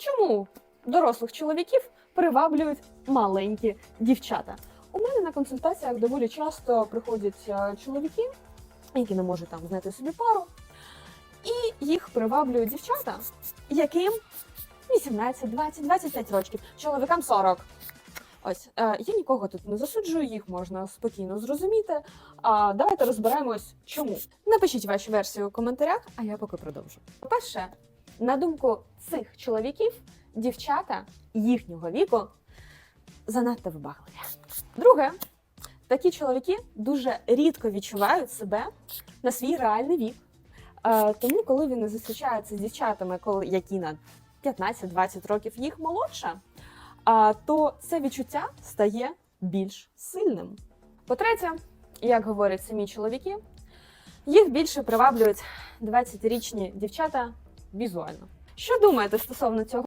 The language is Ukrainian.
Чому дорослих чоловіків приваблюють маленькі дівчата? У мене на консультаціях доволі часто приходять е, чоловіки, які не можуть там знайти собі пару, і їх приваблюють дівчата, яким 18, 20, 25 років, чоловікам 40. Ось е, я нікого тут не засуджую, їх можна спокійно зрозуміти. А давайте розберемось, чому. Напишіть ваші версії у коментарях, а я поки продовжу. По-перше, на думку цих чоловіків, дівчата їхнього віку занадто вибагливі. Друге, такі чоловіки дуже рідко відчувають себе на свій реальний вік. Е, тому, коли вони зустрічаються з дівчатами, які на 15-20 років їх молодше, то це відчуття стає більш сильним. По-третє, як говорять самі чоловіки, їх більше приваблюють 20-річні дівчата візуально. Що думаєте стосовно цього?